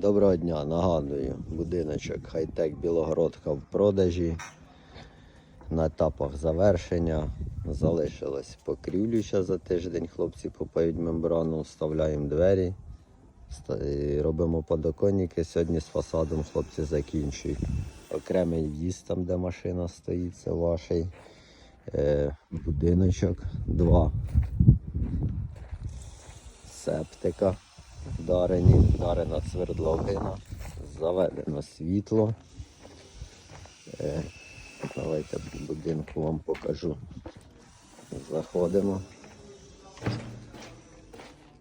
Доброго дня, нагадую, будиночок хай-тек Білогородка в продажі. На етапах завершення залишилось покрівлю за тиждень. Хлопці купають мембрану, вставляємо двері, робимо подоконники. Сьогодні з фасадом хлопці закінчують. Окремий в'їзд там, де машина стоїть, це ваш е, будиночок. Два септика вдарені, вдарена свердловина, заведено світло. Е, давайте будинку вам покажу. Заходимо.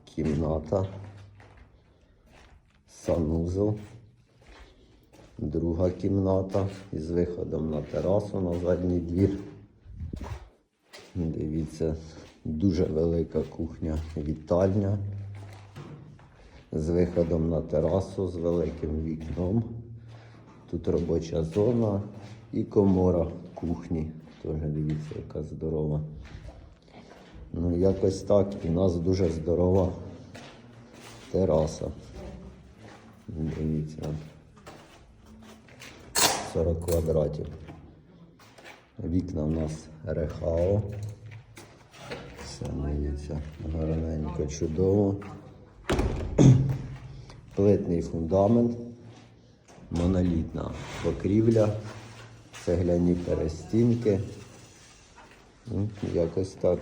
Кімната. Санузел. Друга кімната із виходом на терасу на задній двір. Дивіться, дуже велика кухня, вітальня з виходом на терасу, з великим вікном. Тут робоча зона і комора кухні. Теж дивіться, яка здорова. Ну, якось так. І у нас дуже здорова тераса. Дивіться. 40 квадратів. Вікна в нас рехао. Все дивіться, гарненько, чудово. Плитний фундамент, монолітна покрівля, цегляні перестінки. Ну, Якось так.